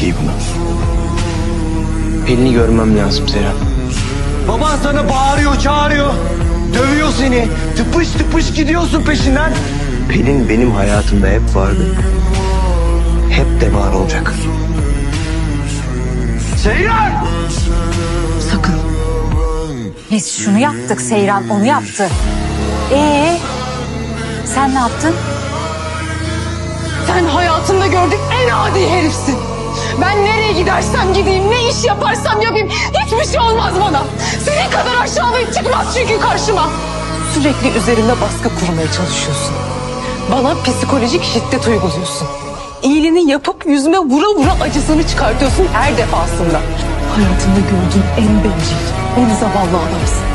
giy bunu. Pelin'i görmem lazım Seyran. Baban sana bağırıyor, çağırıyor. Dövüyor seni. Tıpış tıpış gidiyorsun peşinden. Pelin benim hayatımda hep vardı. Hep de var olacak. Seyran! Sakın. Biz şunu yaptık, Seyran onu yaptı. Ee, sen ne yaptın? Sen hayatımda gördüğüm en adi herifsin. Ben nereye gidersem gideyim, ne iş yaparsam yapayım hiçbir şey olmaz bana. Senin kadar aşağılayıp çıkmaz çünkü karşıma. Sürekli üzerimde baskı kurmaya çalışıyorsun. Bana psikolojik şiddet uyguluyorsun. İyiliğini yapıp yüzüme vura vura acısını çıkartıyorsun her defasında. Hayatımda gördüğüm en bencil, en zavallı adamsın.